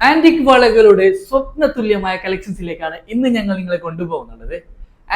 Antique വളകളുടെ സ്വപ്ന തുല്യമായ കളക്ഷൻസിലേക്കാണ് ഇന്ന് ഞങ്ങൾ നിങ്ങളെ കൊണ്ടുപോകുന്നുള്ളത്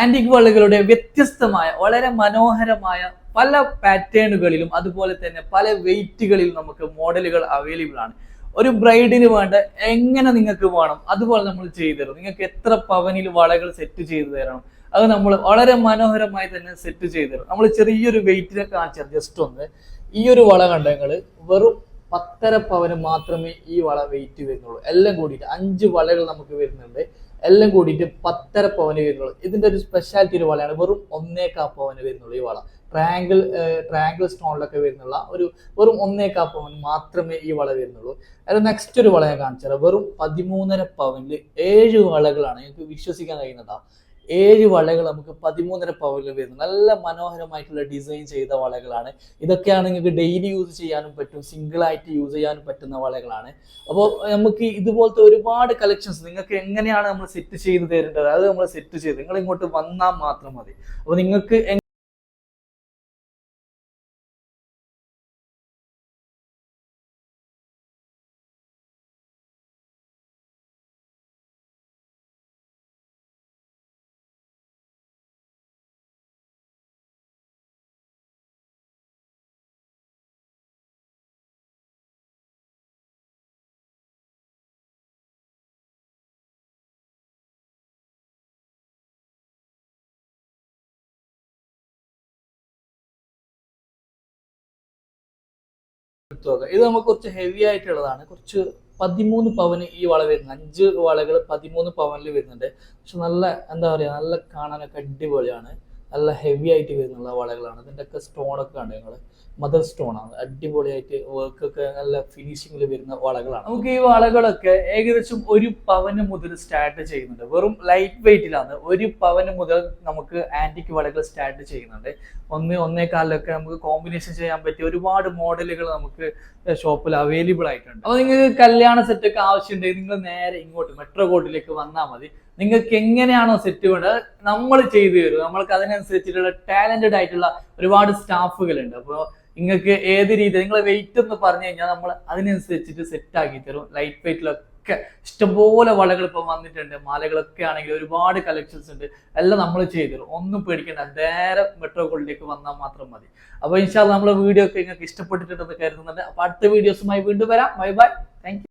ആന്റിക് വളകളുടെ വ്യത്യസ്തമായ വളരെ മനോഹരമായ പല പാറ്റേണുകളിലും അതുപോലെ തന്നെ പല വെയിറ്റുകളിലും നമുക്ക് മോഡലുകൾ അവൈലബിൾ ആണ്. ഒരു ബ്രൈഡിന് വേണ്ട എങ്ങനെ നിങ്ങൾക്ക് വേണം അതുപോലെ നമ്മൾ ചെയ്തു തരും. നിങ്ങൾക്ക് എത്ര പവനിൽ വളകൾ സെറ്റ് ചെയ്തു തരണം അത് നമ്മൾ വളരെ മനോഹരമായി തന്നെ സെറ്റ് ചെയ്തു തരും. നമ്മൾ ചെറിയൊരു വെയിറ്റിനെ കാണിച്ചാൽ ജസ്റ്റ് ഒന്ന്. ഈ ഒരു വള കണ്ടങ്ങൾ വെറും പത്തര പവന് മാത്രമേ ഈ വള വെയിറ്റ് വരുന്നുള്ളൂ. എല്ലാം കൂടിയിട്ട് അഞ്ച് വളകൾ നമുക്ക് വരുന്നുണ്ട്. എല്ലാം കൂടിയിട്ട് പത്തര പവന് വരുന്നുള്ളൂ. ഇതിന്റെ ഒരു സ്പെഷ്യാലിറ്റി ഒരു വളയാണ്. വെറും ഒന്നേക്കാ പവന് വരുന്നുള്ളൂ ഈ വള. ട്രയാങ്കിൾ ട്രയാങ്കിൾ സ്റ്റോണിലൊക്കെ വരുന്നുള്ള ഒരു വെറും ഒന്നേക്കാ പവൻ മാത്രമേ ഈ വള വരുന്നുള്ളൂ. അത് നെക്സ്റ്റ് ഒരു വള ഞാൻ കാണിച്ചുതരാം. വെറും പതിമൂന്നര പവനിൽ ഏഴ് വളകളാണ്. നിങ്ങൾക്ക് വിശ്വസിക്കാൻ കഴിയുന്നതാ. ഏഴ് വളകൾ നമുക്ക് പതിമൂന്നര പവനിൽ വരുന്നു. നല്ല മനോഹരമായിട്ടുള്ള ഡിസൈൻ ചെയ്ത വളകളാണ്. ഇതൊക്കെയാണ് നിങ്ങൾക്ക് ഡെയിലി യൂസ് ചെയ്യാനും പറ്റും സിംഗിൾ ആയിട്ട് യൂസ് ചെയ്യാനും പറ്റുന്ന വളകളാണ്. അപ്പോൾ നമുക്ക് ഇതുപോലത്തെ ഒരുപാട് കളക്ഷൻസ് നിങ്ങൾക്ക് എങ്ങനെയാണ് നമ്മൾ സെറ്റ് ചെയ്ത് തരേണ്ടത്? അത് നമ്മൾ സെറ്റ് ചെയ്ത് നിങ്ങൾ ഇങ്ങോട്ട് വന്നാൽ മാത്രം മതി. അപ്പോൾ നിങ്ങൾക്ക് എടുത്ത് നോക്കാം ഇത് നമുക്ക് കുറച്ച് ഹെവി ആയിട്ടുള്ളതാണ്. കുറച്ച് പതിമൂന്ന് പവന് ഈ വള വരുന്നത് അഞ്ച് വളകൾ പതിമൂന്ന് പവനിൽ വരുന്നുണ്ട്. പക്ഷെ നല്ല എന്താ പറയാ നല്ല കാണാനൊക്കെ അടിപൊളിയാണ്. നല്ല ഹെവി ആയിട്ട് വരുന്നുള്ള വളകളാണ്. അതിന്റെ ഒക്കെ സ്റ്റോണൊക്കെ കണ്ടു നിങ്ങൾ മദർ സ്റ്റോൺ ആണ്. അടിപൊളിയായിട്ട് വർക്ക് ഒക്കെ നല്ല ഫിനിഷിങ്ങിൽ വരുന്ന വളകളാണ്. നമുക്ക് ഈ വളകളൊക്കെ ഏകദേശം ഒരു പവന് മുതൽ സ്റ്റാർട്ട് ചെയ്യുന്നുണ്ട്. വെറും ലൈറ്റ് വെയിറ്റിലാണ് ഒരു പവന് മുതൽ നമുക്ക് ആന്റിക് വളകൾ സ്റ്റാർട്ട് ചെയ്യുന്നുണ്ട്. ഒന്ന് ഒന്നേക്കാലിലൊക്കെ നമുക്ക് കോമ്പിനേഷൻ ചെയ്യാൻ പറ്റിയ ഒരുപാട് മോഡലുകൾ നമുക്ക് ഷോപ്പിൽ അവൈലബിൾ ആയിട്ടുണ്ട്. അപ്പോൾ നിങ്ങൾക്ക് കല്യാണ സെറ്റൊക്കെ ആവശ്യമുണ്ടെങ്കിൽ നിങ്ങൾ നേരെ ഇങ്ങോട്ട് മെട്രോ കോട്ടിലേക്ക് വന്നാൽ മതി. നിങ്ങൾക്ക് എങ്ങനെയാണോ സെറ്റ് വേണ്ടത് നമ്മൾ ചെയ്തു തരും. നമ്മൾക്ക് അതിനനുസരിച്ചിട്ടുള്ള ടാലന്റഡ് ആയിട്ടുള്ള ഒരുപാട് സ്റ്റാഫുകളുണ്ട്. അപ്പോൾ നിങ്ങൾക്ക് ഏത് രീതി നിങ്ങൾ വെയിറ്റ് എന്ന് പറഞ്ഞു കഴിഞ്ഞാൽ നമ്മൾ അതിനനുസരിച്ചിട്ട് സെറ്റ് ആക്കി തരും. ലൈറ്റ് വെയിറ്റിലൊക്കെ ഇഷ്ടംപോലെ വളകൾ ഇപ്പം വന്നിട്ടുണ്ട്. മാലകളൊക്കെ ആണെങ്കിൽ ഒരുപാട് കളക്ഷൻസ് ഉണ്ട്. എല്ലാം നമ്മൾ ചെയ്തു തരും. ഒന്നും പേടിക്കേണ്ട. നേരെ മെട്രോ കോളിലേക്ക് വന്നാൽ മാത്രം മതി. അപ്പോൾ ഇൻഷാൽ നമ്മളെ വീഡിയോ ഒക്കെ നിങ്ങൾക്ക് ഇഷ്ടപ്പെട്ടിട്ടുണ്ടെന്ന് കരുതുന്നുണ്ട്. അപ്പോൾ അടുത്ത വീഡിയോസുമായി വീണ്ടും വരാം. Bye bye thank